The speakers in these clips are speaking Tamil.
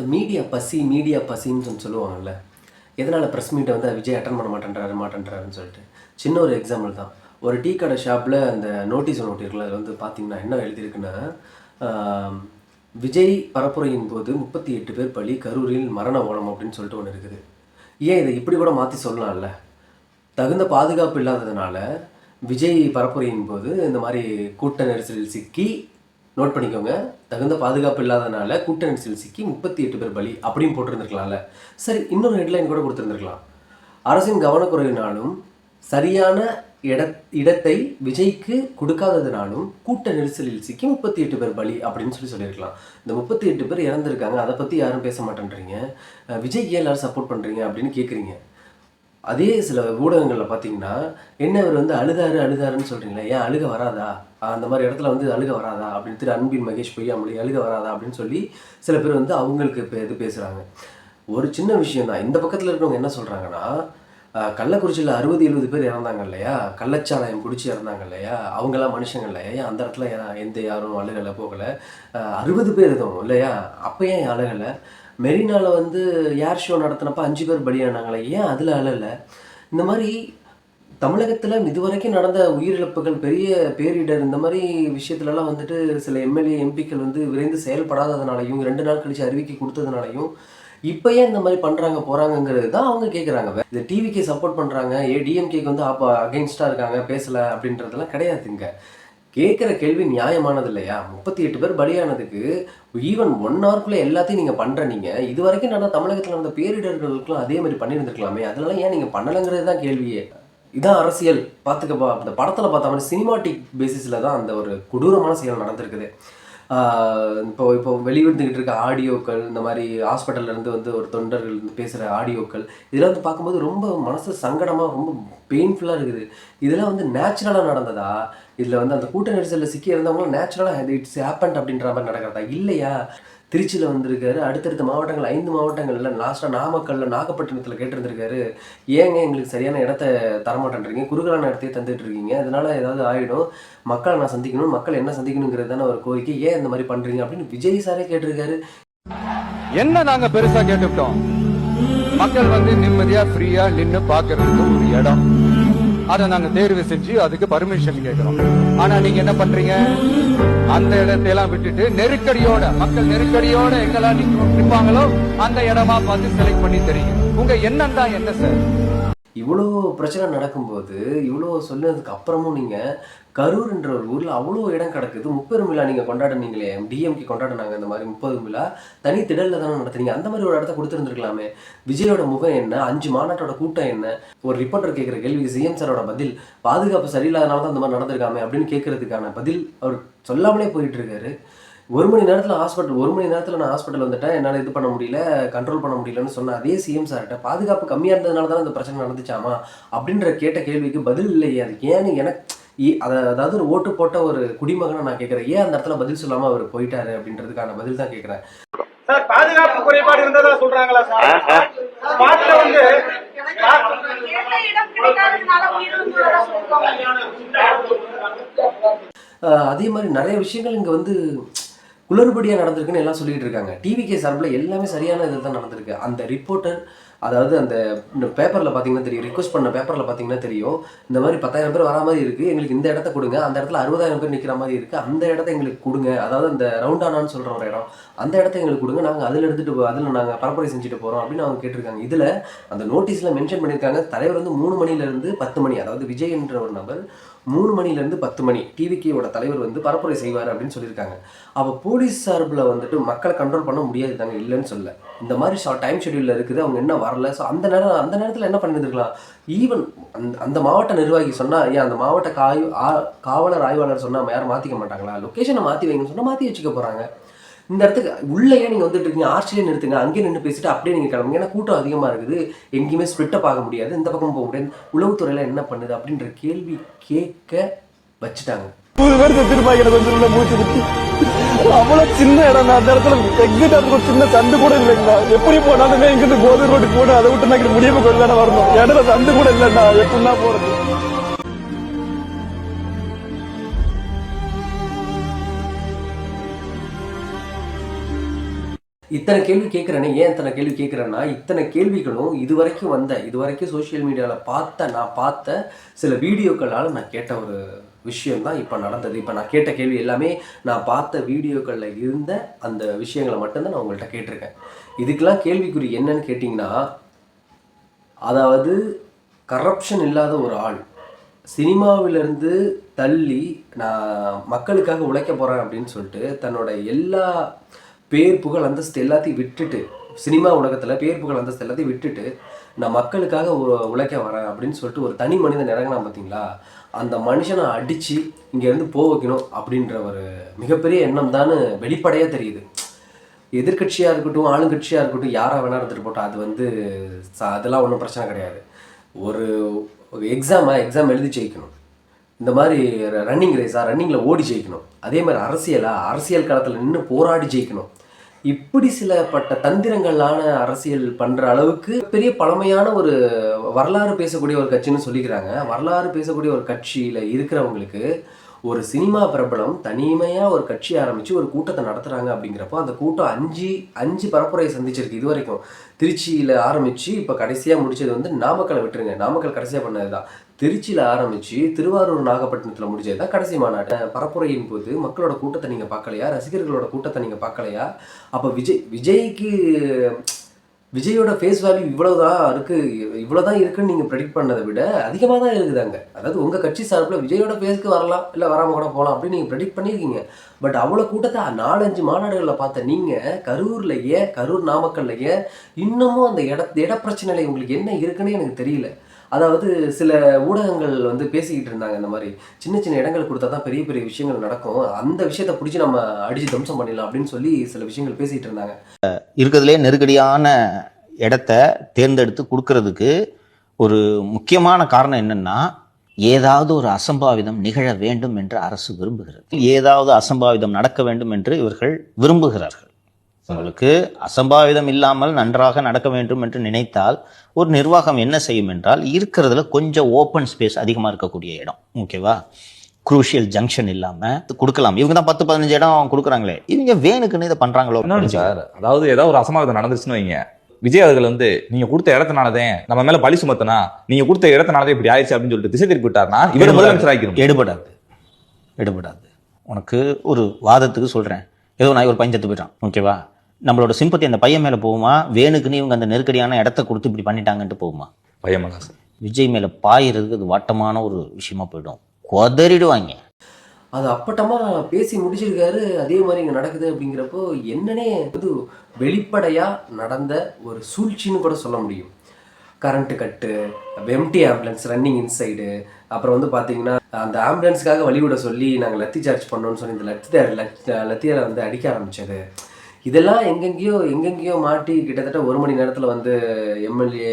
இந்த மீடியா பசி மீடியா பசின்னு சொல்லி சொல்லுவாங்கல்ல எதனால் ப்ரெஸ் மீட்டை வந்து விஜய் அட்டன் பண்ண மாட்டேன்றாரு மாட்டேன்றாருன்னு சொல்லிட்டு. சின்ன ஒரு எக்ஸாம்பிள் தான். ஒரு டீ கடை ஷாப்பில் அந்த நோட்டீஸ் ஒன்று இருக்குல்ல அதில் வந்து பார்த்தீங்கன்னா என்ன எழுதியிருக்குன்னா விஜய் பரப்புரையின் போது முப்பத்தி எட்டு பேர் பலி கரூரில் மரண ஓலம் அப்படின்னு சொல்லிட்டு ஒன்று இருக்குது. ஏன் இதை இப்படி கூட மாற்றி சொல்லலாம்ல? தகுந்த பாதுகாப்பு இல்லாததுனால விஜய் பரப்புரையின் போது இந்த மாதிரி கூட்ட நெரிசலில் சிக்கி நோட் பண்ணிக்கோங்க. தகுந்த பாதுகாப்பு இல்லாதனால கூட்ட நெரிசலில் சிக்கி முப்பத்தி எட்டு பேர் பலி அப்படின்னு போட்டிருந்துருக்கலாம்ல. சரி இன்னொரு ஹெட்லைன் கூட கொடுத்துருந்துருக்கலாம். அரசின் கவனக்குறைவினாலும் சரியான இட இடத்தை விஜய்க்கு கொடுக்காததுனாலும் கூட்ட நெரிசலில் சிக்கி முப்பத்தி எட்டு பேர் பலி அப்படின்னு சொல்லி சொல்லியிருக்கலாம். இந்த முப்பத்தி எட்டு பேர் இறந்துருக்காங்க. அதை பற்றி யாரும் பேச மாட்டேன்றீங்க. விஜய்க்கு ஏன் எல்லாரும் சப்போர்ட் பண்ணுறீங்க அப்படின்னு கேட்குறீங்க அதே சில ஊடகங்களில் பார்த்தீங்கன்னா என்ன இவர் வந்து அழுதாரு அழுதாருன்னு சொல்கிறீங்களா ஏன் அழுக வராதா? அந்த மாதிரி இடத்துல வந்து அழுக வராதா? அப்படின்னு திரு அன்பின் மகேஷ் பொய்யாமொழி அழுக வராதா? அப்படின்னு சொல்லி சில பேர் வந்து அவங்களுக்கு இப்போ இது பேசுகிறாங்க ஒரு சின்ன விஷயம் தான். இந்த பக்கத்தில் இருக்கிறவங்க என்ன சொல்கிறாங்கன்னா கள்ளக்குறிச்சியில் அறுபது எழுபது பேர் இறந்தாங்க இல்லையா? கள்ளச்சாராயம் குடிச்சு இறந்தாங்க இல்லையா? அவங்களாம் மனுஷங்க இல்லையா? ஏன் அந்த இடத்துல எந்த யாரும் அழுகலை போகலை? அறுபது பேர் எதுவும் இல்லையா? அப்போ ஏன் அழுகலை? மெரினாவில் வந்து ஏர் ஷோ நடத்தினப்போ அஞ்சு பேர் பலியானாங்களே? ஏன் அதில் அழலை? இந்த மாதிரி தமிழகத்தில் இதுவரைக்கும் நடந்த உயிரிழப்புகள் பெரிய பேரிடர் இந்த மாதிரி விஷயத்துலலாம் வந்துட்டு சில எம்எல்ஏ எம்பிக்கள் வந்து விரைந்து செயல்படாததுனாலையும் ரெண்டு நாள் கழிச்சு அறிவிக்கை கொடுத்ததுனாலையும் இப்போ ஏன் இந்த மாதிரி பண்ணுறாங்க போகிறாங்கங்கிறது தான் அவங்க கேட்குறாங்க இந்த டிவிக்கு சப்போர்ட் பண்ணுறாங்க ஏ டிஎம்கேக்கு வந்து அப்போ அகெயின்ஸ்டாக இருக்காங்க பேசலை அப்படின்றதெல்லாம் கிடையாதுங்க. கேட்குற கேள்வி நியாயமானது இல்லையா முப்பத்தி எட்டு பேர் பலியானதுக்கு ஈவன் ஒன் ஹவர்க்குள்ளே எல்லாத்தையும் நீங்கள் பண்ணுற நீங்கள் இது வரைக்கும் நடந்த தமிழகத்தில் நடந்த பேரிடர்களுக்கெல்லாம் அதே மாதிரி பண்ணியிருந்துருக்கலாமே. அதனால ஏன் நீங்கள் பண்ணலைங்கிறது தான் கேள்வியே. இதான் அரசியல். பார்த்துக்கப்பா அந்த படத்தில் பார்த்த மாதிரி சினிமாட்டிக் பேசிஸில் தான் அந்த ஒரு கொடூரமான செயல் நடந்திருக்குது. இப்போ இப்போ வெளிவந்துக்கிட்டு இருக்க ஆடியோக்கள் இந்த மாதிரி ஹாஸ்பிட்டல்லேருந்து வந்து ஒரு தொண்டர்கள் வந்து பேசுகிற ஆடியோக்கள் இதெல்லாம் வந்து பார்க்கும்போது ரொம்ப மனசு சங்கடமாக ரொம்ப பெயின்ஃபுல்லாக இருக்குது. இதெல்லாம் வந்து நேச்சுரலாக நடந்ததா? இதில் வந்து அந்த கூட்ட நெரிசலில் சிக்கி இருந்தவங்களும் நேச்சுரலாக இட்ஸ் ஹேப்பன் அப்படின்ற மாதிரி நடக்கிறதா? இல்லையா? திருச்சியில் வந்திருக்காரு. அடுத்தடுத்த மாவட்டங்கள் ஐந்து மாவட்டங்களில் லாஸ்ட்டாக நாமக்கல்ல நாகப்பட்டினத்தில் கேட்டிருந்திருக்காரு. ஏங்க எங்களுக்கு சரியான இடத்த தரமாட்டேன்றீங்க? குறுகலான இடத்தையே தந்துட்டு இருக்கீங்க அதனால ஏதாவது ஆகிடும் மக்களை நான் சந்திக்கணும். மக்கள் என்ன சந்திக்கணுங்கிறது தானே ஒரு கோரிக்கை. ஏன் இந்த மாதிரி பண்ணுறீங்க அப்படின்னு விஜய் சாரே கேட்டிருக்காரு. என்ன நாங்கள் பெருசாக கேட்டுவிட்டோம் மக்கள் வந்து நிம்மதியாக ஃப்ரீயாக நின்று பார்க்கறதுக்கு ஒரு இடம். அத நாங்க தேர்வு செஞ்சு அதுக்கு பர்மிஷன் கேக்குறோம் ஆனா நீங்க என்ன பண்றீங்க? அந்த இடத்தை எல்லாம் விட்டுட்டு நெருக்கடியோட மக்கள் நெருக்கடியோட எங்கெல்லாம் நிக்க- அந்த இடமா பார்த்து செலக்ட் பண்ணி தெரியுங்க உங்க எண்ணம் தான் என்ன சார் இவ்வளோ பிரச்சனை நடக்கும்போது இவ்வளோ சொன்னதுக்கு அப்புறமும் நீங்கள் கரூர்ன்ற ஒரு ஊரில் அவ்வளோ இடம் கிடக்குது. முப்பெரும் விழா நீங்கள் கொண்டாடுனீங்களே. டிஎம்கே கொண்டாடினாங்க இந்த மாதிரி முப்பது விழா. தனி திடலில் தானே நடத்துனீங்க. அந்த மாதிரி ஒரு இடத்த கொடுத்துருந்துருக்கலாமே. விஜயோட முகம் என்ன? அஞ்சு மாநாட்டோட கூட்டம் என்ன? ஒரு ரிப்போர்ட்டர் கேட்குற கேள்விக்கு சிஎம் சாரோட பதில் பாதுகாப்பு சரியில்லாதனால தான் இந்த மாதிரி நடந்திருக்காமே அப்படின்னு கேட்கறதுக்கான பதில் அவர் சொல்லாமலே போயிட்டு இருக்காரு ஒரு மணி நேரத்தில் ஹாஸ்பிட்டல் ஒரு மணி நேரத்தில் நான் ஹாஸ்பிட்டல் வந்துட்டேன். என்னால் இது பண்ண முடியல கண்ட்ரோல் பண்ண முடியலன்னு சொன்ன அதே சிஎம் சார்கிட்ட பாதுகாப்பு கம்மியாக இருந்ததுனால தான் இந்த பிரச்சனை நடந்துச்சாமா? அப்படின்ற கேட்ட கேள்விக்கு பதில் இல்லையே. அது ஏன்னு எனக்கு அதாவது ஒரு ஓட்டு போட்ட ஒரு குடிமகனை நான் கேட்குறேன் ஏன் அந்த இடத்துல பதில் சொல்லாமல் அவர் போயிட்டாரு அப்படின்றதுக்கான பதில் தான் கேட்குறேன் சார் பாதுகாப்பு குறைபாடு இருந்ததா சொல்றாங்களா சார்? ஸ்பாட்ல வந்து அதே மாதிரி நிறைய விஷயங்கள் இங்கே வந்து குளறுபடியாக நடந்திருக்குன்னு எல்லாம் சொல்லிட்டு இருக்காங்க. டிவிகே சார்பில் எல்லாமே சரியான இதில் தான் நடந்திருக்கு. அந்த ரிப்போர்ட்டர் அதாவது அந்த பேப்பரில் பார்த்தீங்கன்னா தெரியும் ரிக்வஸ்ட் பண்ண பேப்பரில் பார்த்தீங்கன்னா தெரியும். இந்த மாதிரி பத்தாயிரம் பேர் வரா மாதிரி இருக்குது எங்களுக்கு இந்த இடத்த கொடுங்க அந்த இடத்துல அறுபதாயிரம் பேர் நிற்கிற மாதிரி இருக்குது அந்த இடத்த எங்களுக்கு கொடுங்க. அதாவது அந்த ரவுண்டானான்னு சொல்கிற ஒரு இடம். அந்த இடத்த எங்களுக்கு கொடுங்க நாங்கள் அதில் எடுத்துகிட்டு அதில் நாங்கள் பரப்புரை செஞ்சுட்டு போகிறோம் அப்படின்னு அவங்க கேட்டிருக்காங்க. இதில் அந்த நோட்டீஸில் மென்ஷன் பண்ணியிருக்காங்க தலைவர் வந்து மூணு மணிலேருந்து பத்து மணி அதாவது விஜய் என்ற ஒரு நபர் மூணு மணிலேருந்து பத்து மணி. டிவிகேவோட தலைவர் வந்து பரப்புரை செய்வார் அப்படின்னு சொல்லியிருக்காங்க. அப்போ போலீஸ் சார்பில் வந்துட்டு மக்களை கண்ட்ரோல் பண்ண முடியாது தாங்க இல்லைன்னு சொல்ல இந்த மாதிரி ஷா டைம் ஷெடியூலில் இருக்குது அவங்க என்ன வரல. ஸோ அந்த நேரம் அந்த நேரத்தில் என்ன பண்ணியிருந்துருக்கலாம் ஈவன் அந்த அந்த மாவட்ட நிர்வாகி சொன்னால் ஏன் அந்த மாவட்ட காய் ஆ- காவலர் ஆய்வாளர் சொன்னால் யாரும் மாற்றிக்க மாட்டாங்களா? லொக்கேஷனை மாற்றி வைங்கன்னு சொன்னால் மாற்றி வச்சுக்க போகிறாங்க இந்த இடத்துக்கு உள்ளேயே நீங்கள் வந்துட்டு இருக்கீங்க. ஆர்ச்சிலே நிறுத்துங்க. அங்கேயே நின்று பேசிட்டு அப்படியே நீங்கள் கிளம்புங்க. ஏன்னா கூட்டம் அதிகமாக இருக்குது. எங்கேயுமே ஸ்ப்ளிட்டப் ஆக முடியாது. இந்த பக்கம் போக முடியாது. உளவுத்துறையில் என்ன பண்ணுது அப்படின்ற கேள்வி கேட்க வச்சுட்டாங்க. நூறு பேர் செத்துருப்பாங்க எனக்கு கொஞ்சம் உள்ள மூச்சு குத்தி அவ்வளவு சின்ன இடம் அந்த இடத்துல எக்ஸிட் அதுக்கு ஒரு சின்ன சந்து கூட இல்லைங்களா? எப்படி போனாலுமே இங்கிருந்து கோதூர் ரோடு போட்டு அதை விட்டு நான் முடியாம கொஞ்சம் தானே வரணும். இடையில சந்து கூட இல்லைண்ணா. எப்படின்னா போறது? இத்தனை கேள்வி கேட்குறேனே ஏன் இத்தனை கேள்வி கேட்குறேன்னா இத்தனை கேள்விகளும் இது வரைக்கும் வந்த இது வரைக்கும் சோஷியல் மீடியாவில் பார்த்த நான் பார்த்த சில வீடியோக்களால் நான் கேட்ட ஒரு விஷயம் தான் இப்போ நடந்தது. இப்போ நான் கேட்ட கேள்வி எல்லாமே நான் பார்த்த வீடியோக்களில் இருந்த அந்த விஷயங்களை மட்டும்தான் நான் உங்கள்கிட்ட கேட்டிருக்கேன். இதுக்கெல்லாம் கேள்விக்குறி என்னன்னு கேட்டிங்கன்னா அதாவது கரப்ஷன் இல்லாத ஒரு ஆள் சினிமாவிலிருந்து தள்ளி நான் மக்களுக்காக உழைக்க போகிறேன் அப்படின்னு சொல்லிட்டு தன்னோட எல்லா பேர் புகழ் அந்தஸ்து எல்லாத்தையும் விட்டுட்டு சினிமா உலகத்தில் பேர் புகழ் அந்தஸ்து எல்லாத்தையும் விட்டுட்டு நான் மக்களுக்காக உ- உழைக்க வரேன் அப்படின்னு சொல்லிட்டு ஒரு தனி மனிதன் இறங்கினா பார்த்தீங்களா அந்த மனுஷனை அடித்து இங்கேருந்து போக வைக்கணும் அப்படின்ற ஒரு மிகப்பெரிய எண்ணம் தான் வெளிப்படையாக தெரியுது. எதிர்க்கட்சியாக இருக்கட்டும் ஆளுங்கட்சியாக இருக்கட்டும் யாராக வேணா எடுத்துகிட்டு போட்டோம் அது வந்து அதெல்லாம் ஒன்றும் பிரச்சனை கிடையாது. ஒரு ஒரு எக்ஸாமை எக்ஸாம் எழுதி ஜெயிக்கணும். இந்த மாதிரி ரன்னிங் ரேஸாக ரன்னிங்கில் ஓடி ஜெயிக்கணும். அதே மாதிரி அரசியலாக அரசியல் களத்தில் நின்று போராடி ஜெயிக்கணும். இப்படி சிலப்பட்ட தந்திரங்களான அரசியல் பண்ணுற அளவுக்கு பெரிய பழமையான ஒரு வரலாறு பேசக்கூடிய ஒரு கட்சின்னு சொல்லிக்கிறாங்க. வரலாறு பேசக்கூடிய ஒரு கட்சியில் இருக்கிறவங்களுக்கு ஒரு சினிமா பிரபலம் தனிமையாக ஒரு கட்சி ஆரம்பித்து ஒரு கூட்டத்தை நடத்துகிறாங்க அப்படிங்கிறப்போ அந்த கூட்டம் அஞ்சு அஞ்சு பரப்புரையை சந்திச்சிருக்கு இது வரைக்கும். திருச்சியில் ஆரம்பித்து இப்போ கடைசியாக முடிச்சது வந்து நாமக்கலை விட்டுருங்க. நாமக்கல் கடைசியாக பண்ணது தான் திருச்சியில் ஆரம்பித்து திருவாரூர் நாகப்பட்டினத்தில் முடிஞ்சது தான் கடைசி மாநாடு. பரப்புரையின் போது மக்களோட கூட்டத்தை நீங்கள் பார்க்கலையா? ரசிகர்களோட கூட்டத்தை நீங்கள் பார்க்கலையா? அப்போ விஜய் விஜய்க்கு விஜயோட ஃபேஸ் வேல்யூ இவ்வளவுதான் இருக்கு இவ்வளவுதான் இருக்குன்னு நீங்க ப்ரெடிக்ட் பண்ணதை விட அதிகமாக தான் இருக்குதாங்க அதாவது உங்க கட்சி சார்பில் விஜயோட ஃபேஸ்க்கு வரலாம் இல்லை வராமல் கூட போகலாம் அப்படின்னு நீங்க ப்ரெடிக்ட் பண்ணியிருக்கீங்க பட் அவ்வளோ கூட்டத்தை நாலஞ்சு மாநாடுகளில் பார்த்த நீங்க கரூர்லையே கரூர் நாமக்கல்லையே இன்னமும் அந்த இட இட பிரச்சனையில உங்களுக்கு என்ன இருக்குன்னு எனக்கு தெரியல. அதாவது சில ஊடகங்கள் வந்து பேசிக்கிட்டு இருந்தாங்க இந்த மாதிரி. சின்ன சின்ன இடங்கள் கொடுத்தா தான் பெரிய பெரிய விஷயங்கள் நடக்கும். அந்த விஷயத்தை பிடிச்சி நம்ம அடிச்சு தம்சம் பண்ணிடலாம் அப்படின்னு சொல்லி சில விஷயங்கள் பேசிக்கிட்டு இருந்தாங்க. இருக்கிறதுலே நெருக்கடியான இடத்த தேர்ந்தெடுத்து கொடுக்கறதுக்கு ஒரு முக்கியமான காரணம் என்னன்னா ஏதாவது ஒரு அசம்பாவிதம் நிகழ வேண்டும் என்று அரசு விரும்புகிறது. ஏதாவது அசம்பாவிதம் நடக்க வேண்டும் என்று இவர்கள் விரும்புகிறார்கள். உங்களுக்கு அசம்பாவிதம் இல்லாமல் நன்றாக நடக்க வேண்டும் என்று நினைத்தால் ஒரு நிர்வாகம் என்ன செய்யும் என்றால் இருக்கிறதுல கொஞ்சம் ஓப்பன் ஸ்பேஸ் அதிகமாக இருக்கக்கூடிய இடம் ஓகேவா குரூஷியல் ஜங்ஷன் இல்லாம கொடுக்கலாம். இவங்க தான் பத்து பதினஞ்சு இடம் கொடுக்குறாங்களே. இவங்க வேணுக்குன்னு இதை பண்றாங்களோ? சார் அதாவது ஏதாவது ஒரு அசம்பாவிதம் நடந்துருச்சுன்னு வைங்க. விஜய் அவர்கள் வந்து நீங்க கொடுத்த இடத்தினாலதே நம்ம மேல பழி சுமத்தனா நீங்க கொடுத்த இடத்தினாலதே இப்படி ஆயிடுச்சு அப்படின்னு சொல்லிட்டு திசை திருப்பி விட்டாருன்னா இவர் முதலமைச்சர் ஆகிக்கணும் எடுபடாது. எடுபடாது. உனக்கு ஒரு வாதத்துக்கு சொல்றேன். ஏதோ நான் ஒரு பையன் செத்து போயிட்டான் ஓகேவா நம்மளோட சிம்பத்தி அந்த பையன் மேல போகுமா? வேணுக்குன்னு இவங்க அந்த நெருக்கடியான இடத்த கொடுத்து இப்படி பண்ணிட்டாங்கன்ட்டு போகுமா? பயமலா சார். விஜய் மேல பாயிறதுக்கு அது வட்டமான ஒரு விஷயமா போயிடும். கொதறிடுவாங்க. அது அப்பட்டமா பேசி முடிச்சிருக்காரு. அதே மாதிரி இங்கே நடக்குது அப்படிங்கிறப்போ என்னன்னே இது வெளிப்படையா நடந்த ஒரு சூழ்ச்சின்னு கூட சொல்ல முடியும். Current cut empty ambulance running inside அப்புறம் வந்து பார்த்தீங்கன்னா அந்த ஆம்புலன்ஸ்க்காக வழிவிட சொல்லி நாங்கள் லத்தி சார்ஜ் பண்ணோம்னு சொல்லி இந்த லத்தி லத்தியாரை வந்து அடிக்க ஆரம்பிச்சது. இதெல்லாம் எங்கெங்கேயோ எங்கெங்கேயோ மாட்டி கிட்டத்தட்ட ஒரு மணி நேரத்தில் வந்து எம்எல்ஏ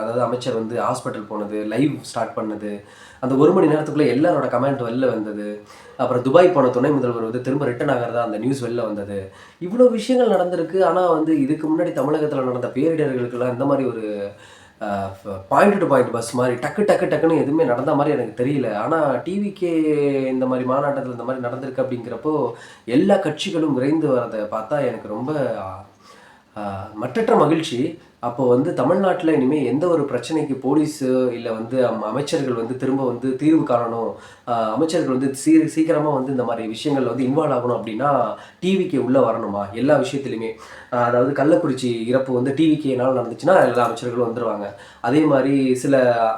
அதாவது அமைச்சர் வந்து ஹாஸ்பிட்டல் போனது லைவ் ஸ்டார்ட் பண்ணது. அந்த ஒரு மணி நேரத்துக்குள்ளே எல்லாரோட கமெண்ட் வெளில வந்தது. அப்புறம் துபாய் போன துணை முதல்வர் வந்து திரும்ப ரிட்டர்ன் ஆகிறதா அந்த நியூஸ் வெளில வந்தது. இவ்வளோ விஷயங்கள் நடந்திருக்கு. ஆனால் வந்து இதுக்கு முன்னாடி தமிழகத்தில் நடந்த பேரிடர்களுக்கெல்லாம் இந்த மாதிரி ஒரு பாயிண்ட் டு பாயிண்ட் பஸ் மாதிரி டக்கு டக்கு டக்குன்னு எதுவுமே நடந்த மாதிரி எனக்கு தெரியல. ஆனால் டிவிக்கே இந்த மாதிரி மாநாட்டத்தில் இந்த மாதிரி நடந்திருக்கு அப்படிங்கிறப்போ எல்லா கட்சிகளும் விரைந்து வரதை பார்த்தா எனக்கு ரொம்ப மற்றற்ற மகிழ்ச்சி. அப்போ வந்து தமிழ்நாட்டில் இனிமேல் எந்த ஒரு பிரச்சனைக்கு போலீஸு இல்லை வந்து அமைச்சர்கள் வந்து திரும்ப வந்து தீர்வு காணணும் அமைச்சர்கள் வந்து சீ சீக்கிரமாக வந்து இந்த மாதிரி விஷயங்கள் வந்து இன்வால்வ் ஆகணும் அப்படின்னா டிவிக்கு உள்ளே வரணுமா? எல்லா விஷயத்துலையுமே அதாவது கள்ளக்குறிச்சி இறப்பு வந்து டிவிக்கேனால நடந்துச்சுன்னா எல்லா அமைச்சர்களும் வந்துடுவாங்க அதே மாதிரி சில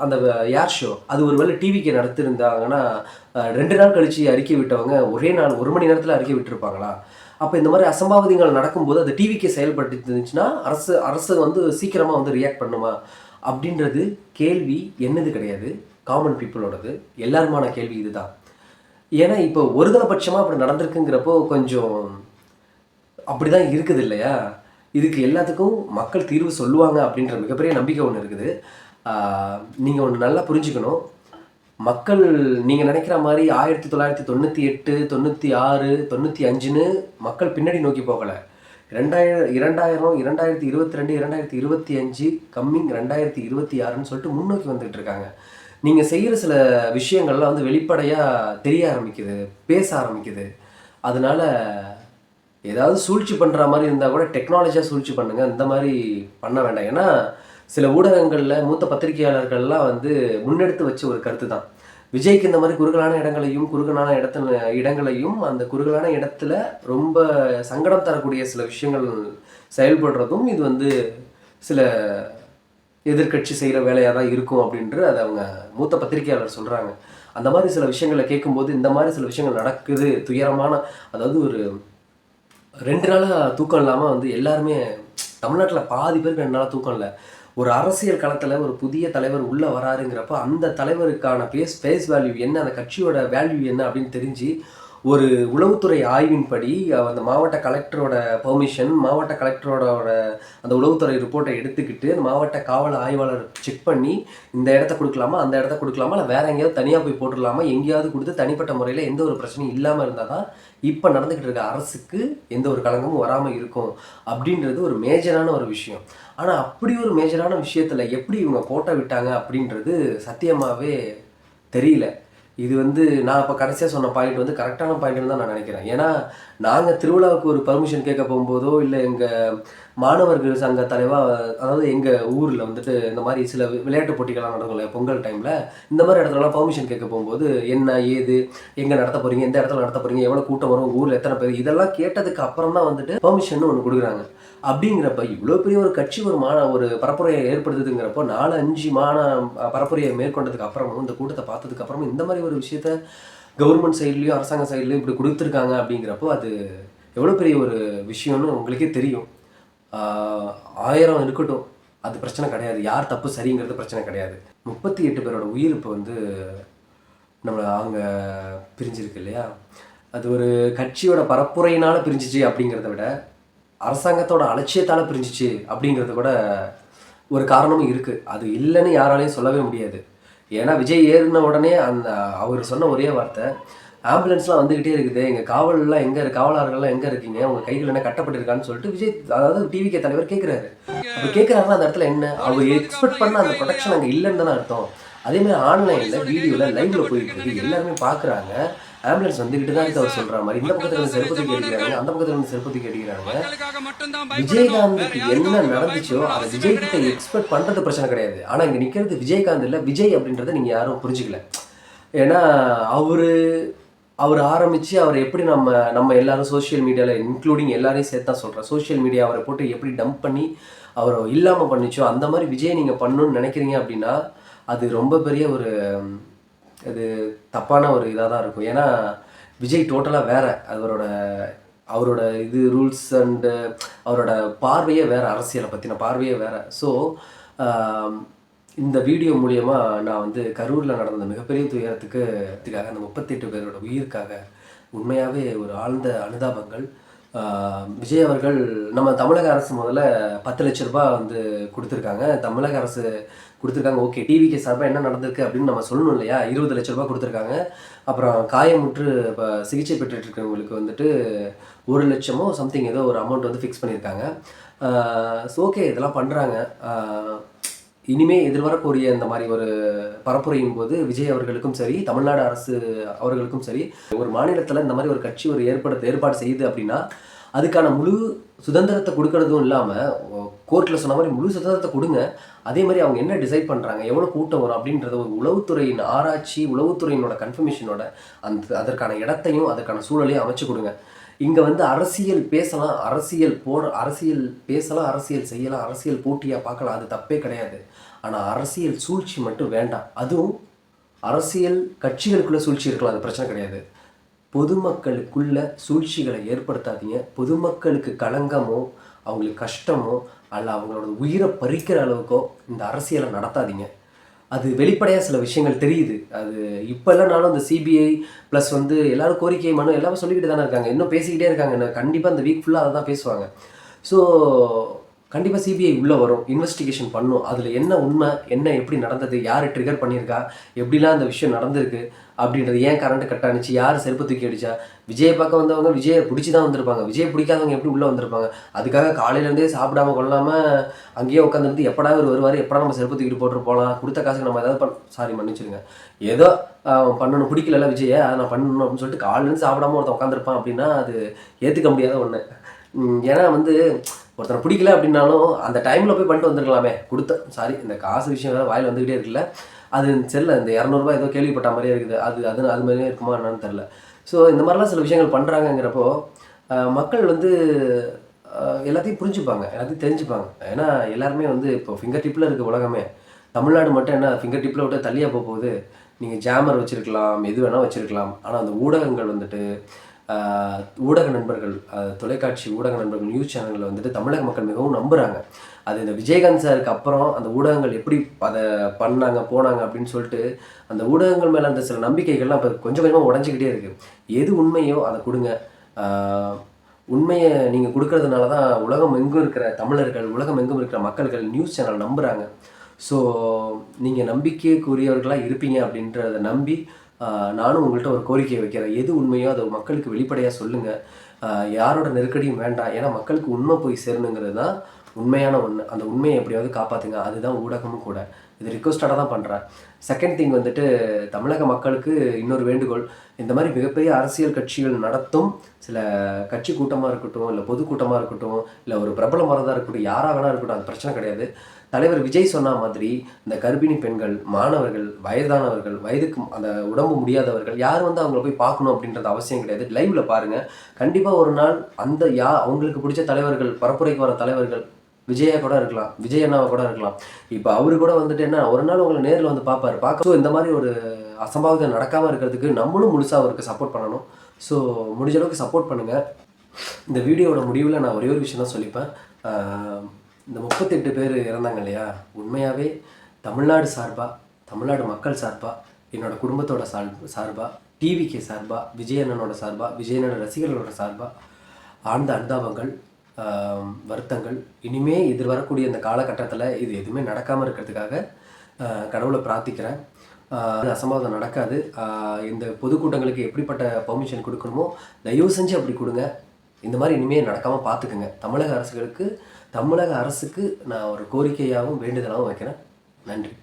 அந்த ஏர் ஷோ அது ஒருவேளை டிவிக்கு நடத்திருந்தாங்கன்னா ரெண்டு நாள் கழிச்சு அறிக்கை விட்டவங்க ஒரே நாள் ஒரு மணி நேரத்தில் அறிக்கை விட்டுருப்பாங்களா? அப்போ இந்த மாதிரி அசம்பாவிதங்கள் நடக்கும்போது அது டிவிக்கு செயல்பட்டு இருந்துச்சுன்னா அரசு அரசு வந்து சீக்கிரமாக வந்து ரியாக்ட் பண்ணுமா? அப்படின்றது கேள்வி என்னது கிடையாது. காமன் பீப்புளோடது எல்லாருமான கேள்வி இதுதான். ஏன்னா இப்போ ஒருதலைபட்சமாக அப்படி நடந்திருக்குங்கிறப்போ கொஞ்சம் அப்படி தான் இருக்குது இல்லையா? இதுக்கு எல்லாத்துக்கும் மக்கள் தீர்வு சொல்லுவாங்க அப்படின்ற மிகப்பெரிய நம்பிக்கை ஒன்று இருக்குது. நீங்கள் ஒன்று நல்லா புரிஞ்சுக்கணும். மக்கள் நீங்கள் நினைக்கிற மாதிரி ஆயிரத்தி தொள்ளாயிரத்தி தொண்ணூற்றி எட்டு தொண்ணூற்றி ஆறு தொண்ணூற்றி அஞ்சுன்னு மக்கள் பின்னாடி நோக்கி போகலை. ரெண்டாயிரம் இரண்டாயிரம் இரண்டாயிரத்தி இருபத்தி ரெண்டு இரண்டாயிரத்தி இருபத்தி அஞ்சு கம்மிங் ரெண்டாயிரத்தி இருபத்தி ஆறுன்னு சொல்லிட்டு முன்னோக்கி வந்துட்டு இருக்காங்க. நீங்கள் செய்கிற சில விஷயங்கள்லாம் வந்து வெளிப்படையாக தெரிய ஆரம்பிக்குது பேச ஆரம்பிக்குது. அதனால் ஏதாவது சூழ்ச்சி பண்ணுற மாதிரி இருந்தால் கூட டெக்னாலஜியாக சூழ்ச்சி பண்ணுங்க. இந்த மாதிரி பண்ண வேண்டாம். ஏன்னா சில ஊடகங்களில் மூத்த பத்திரிகையாளர்கள்லாம் வந்து முன்னெடுத்து வச்ச ஒரு கருத்து தான் விஜய்க்கு இந்த மாதிரி குறுகலான இடங்களையும் குறுகலான இடத்துல இடங்களையும் அந்த குறுகலான இடத்துல ரொம்ப சங்கடம் தரக்கூடிய சில விஷயங்கள் செயல்படுறதும் இது வந்து சில எதிர்க்கட்சி செய்கிற வேலையாக தான் இருக்கும் அப்படின்று அதை அவங்க மூத்த பத்திரிகையாளர் சொல்கிறாங்க அந்த மாதிரி சில விஷயங்களை கேட்கும்போது இந்த மாதிரி சில விஷயங்கள் நடக்குது துயரமான அதாவது ஒரு ரெண்டு நாளாக தூக்கம் இல்லாமல் வந்து எல்லாருமே தமிழ்நாட்டில் பாதி பேருக்கு ரெண்டு நாளாக தூக்கம் இல்லை. ஒரு அரசியல் களத்தில் ஒரு புதிய தலைவர் உள்ளே வராருங்கிறப்ப அந்த தலைவருக்கான பேஸ் ஃபேஸ் வேல்யூ என்ன? அந்த கட்சியோட வேல்யூ என்ன அப்படின்னு தெரிஞ்சு ஒரு உளவுத்துறை ஆய்வின்படி அந்த மாவட்ட கலெக்டரோட பெர்மிஷன் மாவட்ட கலெக்டரோட அந்த உளவுத்துறை ரிப்போர்ட்டை எடுத்துக்கிட்டு அந்த மாவட்ட காவல் ஆய்வாளர் செக் பண்ணி இந்த இடத்த கொடுக்கலாமா அந்த இடத்த கொடுக்கலாமா இல்லை வேற எங்கேயாவது தனியாக போய் போட்டுடலாமா எங்கேயாவது கொடுத்து தனிப்பட்ட முறையில் எந்த ஒரு பிரச்சனையும் இல்லாமல் இருந்தால் தான் இப்போ நடந்துக்கிட்டு இருக்க அரசுக்கு எந்த ஒரு களங்கமும் வராமல் இருக்கும். அப்படின்றது ஒரு மேஜரான ஒரு விஷயம். ஆனால் அப்படி ஒரு மேஜரான விஷயத்தில் எப்படி இவங்க கோட்டை விட்டாங்க அப்படின்றது சத்தியமாகவே தெரியல. இது வந்து நான் இப்போ கடைசியாக சொன்ன பாயிண்ட் வந்து கரெக்டான பாயிண்ட்னு தான் நான் நினைக்கிறேன். ஏன்னா நாங்கள் திருவிழாவுக்கு ஒரு பர்மிஷன் கேட்க போகும்போதோ இல்லை எங்கள் மாணவர்கள் சங்க தலைவா அதாவது எங்கள் ஊரில் வந்துட்டு இந்த மாதிரி சில வி- விளையாட்டு போட்டிகள்லாம் நடக்கும்ல பொங்கல் டைமில் இந்த மாதிரி இடத்துலலாம் பர்மிஷன் கேட்க போகும்போது என்ன ஏது எங்கே நடத்த போகிறீங்க எந்த இடத்துல நடத்த போகிறீங்க எவ்வளோ கூட்டம் வரும் ஊரில் எத்தனை பேர் இதெல்லாம் கேட்டதுக்கு அப்புறம் தான் வந்துட்டு பர்மிஷன் ஒன்று கொடுக்குறாங்க. அப்படிங்கிறப்ப இவ்வளோ பெரிய ஒரு கட்சி ஒரு மான ஒரு பரப்புரையை ஏற்படுத்துதுங்கிறப்போ நாலு அஞ்சு மான பரப்புரையை மேற்கொண்டதுக்கு அப்புறமும் இந்த கூட்டத்தை பார்த்ததுக்கு அப்புறமும் இந்த மாதிரி ஒரு விஷயத்த கவர்மெண்ட் சைட்லேயும் அரசாங்க சைட்லேயும் இப்படி கொடுத்துருக்காங்க அப்படிங்கிறப்போ அது எவ்வளோ பெரிய ஒரு விஷயம்னு உங்களுக்கே தெரியும். ஆயிரம் இருக்கட்டும். அது பிரச்சனை கிடையாது. யார் தப்பு சரிங்கிறது பிரச்சனை கிடையாது. முப்பத்தி எட்டு பேரோட உயிர் இப்போ வந்து நம்மளை அங்கே பிரிஞ்சிருக்கு இல்லையா? அது ஒரு கட்சியோட பரப்புரையினால் பிரிஞ்சிச்சு அப்படிங்கிறத விட அரசாங்கத்தோட அலட்சியத்தால் பிரிஞ்சிச்சு அப்படிங்கிறது கூட ஒரு காரணமும் இருக்குது அது இல்லைன்னு யாராலையும் சொல்லவே முடியாது. ஏன்னா விஜய் ஏறின உடனே அந்த அவர் சொன்ன ஒரே வார்த்தை ஆம்புலன்ஸ்லாம் வந்துகிட்டே இருக்குது. எங்கள் காவல்லாம் எங்கே இருக்கு காவலாளர்கள்லாம் எங்கே இருக்கீங்க? உங்கள் கைகள் என்ன கட்டப்பட்டிருக்கான்னு சொல்லிட்டு விஜய் அதாவது டிவிகே தலைவர் கேட்குறாரு அப்போ கேட்கிறாருன்னா அந்த இடத்துல என்ன? அவர் எக்ஸ்பெக்ட் பண்ண அந்த ப்ரொடக்ஷன் அங்கே இல்லைன்னு தானே அர்த்தம். அதே மாதிரி வீடியோவில் லைவில் போயிட்டு இருக்கு. எல்லாருமே பார்க்குறாங்க ஆம்புலன்ஸ் வந்துகிட்டு தான் இருக்கு அவர் சொல்கிற மாதிரி. இந்த பக்கத்தில் இருந்து செருப்பத்தி கேட்கிறாங்க அந்த பக்கத்தில் இருந்து செருப்பு தூக்கி அடிக்கிறாங்க. விஜயகாந்துக்கு என்ன நடந்துச்சோ அதை விஜய் கிட்ட எக்ஸ்பெக்ட் பண்ணுறது பிரச்சனை கிடையாது. ஆனால் இங்கே நிற்கிறது விஜயகாந்த் இல்லை. விஜய் அப்படின்றத நீங்கள் யாரும் புரிஞ்சுக்கல. ஏன்னா அவர் அவர் ஆரம்பித்து அவர் எப்படி நம்ம நம்ம எல்லாரும் சோஷியல் மீடியாவில் இன்க்ளூடிங் எல்லாரையும் சேர்த்தா சொல்கிறேன் சோஷியல் மீடியா அவரை போட்டு எப்படி டம்ப் பண்ணி அவரை இல்லாமல் பண்ணிச்சோ அந்த மாதிரி விஜய் நீங்கள் பண்ணணும்னு நினைக்கிறீங்க அப்படின்னா அது ரொம்ப பெரிய ஒரு அது தப்பான ஒரு இதாக தான் இருக்கும். ஏன்னா விஜய் டோட்டலாக வேறு. அவரோட அவரோட இது ரூல்ஸ் அண்டு அவரோட பார்வையே வேறு அரசியலை பற்றின பார்வையே வேறு. ஸோ இந்த வீடியோ மூலியமாக நான் வந்து கரூரில் நடந்த மிகப்பெரிய துயரத்துக்கு இதுக்காக அந்த முப்பத்தெட்டு பேரோட உயிருக்காக உண்மையாகவே ஒரு ஆழ்ந்த அனுதாபங்கள். விஜய் அவர்கள் நம்ம தமிழக அரசு முதல்ல பத்து லட்ச ரூபாய் வந்து கொடுத்துருக்காங்க. தமிழக அரசு கொடுத்துருக்காங்க. ஓகே டிவிக்கு சார்பாக என்ன நடந்திருக்கு அப்படின்னு நம்ம சொல்லணும் இல்லையா? இருபது லட்ச ரூபாய் கொடுத்துருக்காங்க. அப்புறம் காயமுற்று இப்போ சிகிச்சை பெற்றுட்டு இருக்கிறவங்களுக்கு வந்துட்டு ஒரு லட்சமோ சம்திங் ஏதோ ஒரு அமௌண்ட் வந்து ஃபிக்ஸ் பண்ணியிருக்காங்க. ஸோ ஓகே இதெல்லாம் பண்ணுறாங்க இனிமே எதிர்வரக்கூடிய இந்த மாதிரி ஒரு பரப்புரையின் போது விஜய் அவர்களுக்கும் சரி தமிழ்நாடு அரசு அவர்களுக்கும் சரி ஒரு மாநிலத்தில் இந்த மாதிரி ஒரு கட்சி ஒரு ஏற்படுத்த ஏற்பாடு செய்யுது அப்படின்னா அதுக்கான முழு சுதந்திரத்தை கொடுக்கறதும் இல்லாமல் கோர்ட்டில் சொன்ன மாதிரி முழு சுதந்திரத்தை கொடுங்க. அதே மாதிரி அவங்க என்ன டிசைட் பண்ணுறாங்க எவ்வளோ கூட்டம் வரும் அப்படின்றத ஒரு உளவுத்துறையின் ஆராய்ச்சி உளவுத்துறையினோட கன்ஃபர்மேஷனோட அந்த அதற்கான இடத்தையும் அதற்கான சூழலையும் அமைச்சு கொடுங்க. இங்கே வந்து அரசியல் பேசலாம் அரசியல் போட அரசியல் பேசலாம் அரசியல் செய்யலாம் அரசியல் போட்டியாக பார்க்கலாம் அது தப்பே கிடையாது. ஆனால் அரசியல் சூழ்ச்சி மட்டும் வேண்டாம். அதுவும் அரசியல் கட்சிகளுக்குள்ள சூழ்ச்சி இருக்கலாம் அது பிரச்சனை கிடையாது. பொதுமக்களுக்குள்ள சூழ்ச்சிகளை ஏற்படுத்தாதீங்க. பொதுமக்களுக்கு களங்கமோ அவங்களுக்கு கஷ்டமோ அல்ல அவங்களோட உயிரை பறிக்கிற அளவுக்கோ இந்த அரசியலை நடத்தாதீங்க. அது வெளிப்படையாக சில விஷயங்கள் தெரியுது. அது இப்போல்லாம் நானும் அந்த சிபிஐ ப்ளஸ் வந்து எல்லோரும் கோரிக்கை மனு எல்லாமே சொல்லிக்கிட்டு தானே இருக்காங்க. இன்னும் பேசிக்கிட்டே இருக்காங்க. கண்டிப்பாக அந்த வீக் ஃபுல்லாக அதை தான் பேசுவாங்க. ஸோ கண்டிப்பாக சிபிஐ உள்ளே வரும் இன்வெஸ்டிகேஷன் பண்ணும். அதில் என்ன உண்மை என்ன எப்படி நடந்தது யார் ட்ரிகர் பண்ணியிருக்கா எப்படிலாம் அந்த விஷயம் நடந்திருக்கு அப்படின்றது ஏன் கரண்ட் கட் ஆனிச்சு யார் செருப்பு தூக்கி அடிச்சா? விஜயை பார்க்க வந்தவங்க விஜயை பிடிச்சி தான் வந்திருப்பாங்க. விஜயை பிடிக்காதவங்க எப்படி உள்ளே வந்திருப்பாங்க? அதுக்காக காலையிலேருந்தே சாப்பிடாம கொள்ளாமல் அங்கேயே உட்காந்துருந்து எப்படா இவர் வருவார் எப்படா நம்ம செருப்பு தூக்கிட்டு போட்டு போகலாம் கொடுத்த காசுக்கு நம்ம ஏதாவது பண்ண சாரி மன்னிச்சிருங்க ஏதோ பண்ணணும் பிடிக்கல விஜயை அதை நான் பண்ணணும் அப்படின்னு சொல்லிட்டு காலையிலேருந்து சாப்பிடாம ஒருத்தன் உட்காந்துருப்பான் அப்படின்னா அது ஏற்றுக்க முடியாத ஒன்று ஏன்னா வந்து ஒருத்தரை பிடிக்கல அப்படின்னாலும் அந்த டைமில் போய் பண்ணிட்டு வந்துருக்கலாமே. கொடுத்த சாரி இந்த காசு விஷயம் வேறு வாயில் வந்துக்கிட்டே இருக்குல்ல. அது செல்ல இந்த இரநூறுபா ஏதோ கேள்விப்பட்ட மாதிரியே இருக்குது. அது அது அது மாதிரியே இருக்குமா என்னன்னு தெரில ஸோ இந்த மாதிரிலாம் சில விஷயங்கள் பண்ணுறாங்கங்கிறப்போ மக்கள் வந்து எல்லாத்தையும் புரிஞ்சுப்பாங்க. எல்லாத்தையும் தெரிஞ்சுப்பாங்க. ஏன்னா எல்லாருமே வந்து இப்போ ஃபிங்கர் டிப்பில் இருக்க உலகமே. தமிழ்நாடு மட்டும் என்ன ஃபிங்கர் டிப்பில் விட்டு தள்ளியாக போக போகுது. நீங்கள் ஜாமர் வச்சுருக்கலாம் எது வேணால் வச்சுருக்கலாம். ஆனால் அந்த ஊடகங்கள் வந்துட்டு ஊடக நண்பர்கள் தொலைக்காட்சி ஊடக நண்பர்கள் நியூஸ் சேனல்களை வந்துட்டு தமிழக மக்கள் மிகவும் நம்புகிறாங்க அது இந்த விஜயகாந்த் சாருக்கு அப்புறம் அந்த ஊடகங்கள் எப்படி அதை பண்ணாங்க போனாங்க அப்படின்னு சொல்லிட்டு அந்த ஊடகங்கள் மேலே அந்த சில நம்பிக்கைகள்லாம் இப்போ கொஞ்சம் கொஞ்சமாக உடஞ்சிக்கிட்டே இருக்குது எது உண்மையோ அதை கொடுங்க. உண்மையை நீங்கள் கொடுக்கறதுனால தான் உலகம் எங்கும் இருக்கிற தமிழர்கள் உலகம் எங்கும் இருக்கிற மக்கள்கள் நியூஸ் சேனல் நம்புகிறாங்க ஸோ நீங்கள் நம்பிக்கைக்குரியவர்களாக இருப்பீங்க அப்படின்றத நம்பி நானும் உங்கள்கிட்ட ஒரு கோரிக்கை வைக்கிறேன். எது உண்மையோ அதை மக்களுக்கு வெளிப்படையாக சொல்லுங்கள் யாரோட நெருக்கடியும் வேண்டாம். ஏன்னா மக்களுக்கு உண்மை போய் சேரணுங்கிறது தான் உண்மையான ஒன்று அந்த உண்மையை எப்படியாவது காப்பாற்றுங்க அதுதான் ஊடகமும் கூட. இது ரிக்வஸ்டாக தான் பண்ணுறேன் செகண்ட் திங் வந்துட்டு தமிழக மக்களுக்கு இன்னொரு வேண்டுகோள். இந்த மாதிரி மிகப்பெரிய அரசியல் கட்சிகள் நடத்தும் சில கட்சி கூட்டமாக இருக்கட்டும் இல்லை பொதுக்கூட்டமாக இருக்கட்டும் இல்லை ஒரு பிரபல மரதாக இருக்கட்டும் யாராக வேணா இருக்கட்டும் அது பிரச்சனை கிடையாது. தலைவர் விஜய் சொன்ன மாதிரி இந்த கர்ப்பிணி பெண்கள் மாணவர்கள் வயதானவர்கள் வயதுக்கு அந்த உடம்பு முடியாதவர்கள் யார் வந்து அவங்கள போய் பார்க்கணும் அப்படின்றது அவசியம் கிடையாது. லைவ்ல பாருங்க. கண்டிப்பாக ஒரு நாள் அந்த யா அவங்களுக்கு பிடிச்ச தலைவர்கள் பரப்புரைக்கு வர தலைவர்கள் விஜயா கூட இருக்கலாம் விஜய் அண்ணாவை கூட இருக்கலாம். இப்போ அவரு கூட வந்துட்டு என்ன ஒரு நாள் உங்களை நேரில் வந்து பார்ப்பாரு. பார்க்க ஸோ இந்த மாதிரி ஒரு அசம்பாவிதம் நடக்காமல் இருக்கிறதுக்கு நம்மளும் முழுசாக அவருக்கு சப்போர்ட் பண்ணணும். ஸோ முடிஞ்ச அளவுக்கு சப்போர்ட் பண்ணுங்கள் இந்த வீடியோவோட முடிவில் நான் ஒரே ஒரு விஷயம் தான் சொல்லிப்பேன். இந்த முப்பத்தெட்டு பேர் இறந்தாங்க இல்லையா? உண்மையாகவே தமிழ்நாடு சார்பாக தமிழ்நாடு மக்கள் சார்பாக என்னோடய குடும்பத்தோட சார் சார்பாக டிவிகே சார்பாக விஜய் அண்ணனோட சார்பாக விஜய் ரசிகர்களோட சார்பாக ஆழ்ந்த அனுதாபங்கள் வருத்தங்கள். இனிமே எதிர்வரக்கூடிய இந்த காலகட்டத்தில் இது எதுவுமே நடக்காமல் இருக்கிறதுக்காக கடவுளை பிரார்த்திக்கிறேன். அது அசம்பாவிதம் நடக்காது. இந்த பொதுக்கூட்டங்களுக்கு எப்படிப்பட்ட பெர்மிஷன் கொடுக்கணுமோ தயவு செஞ்சு அப்படி கொடுங்க. இந்த மாதிரி இனிமேல் நடக்காமல் பார்த்துக்குங்க தமிழக அரசுகளுக்கு தமிழக அரசுக்கு நான் ஒரு கோரிக்கையாகவும் வேண்டுதலாகவும் வைக்கிறேன். நன்றி.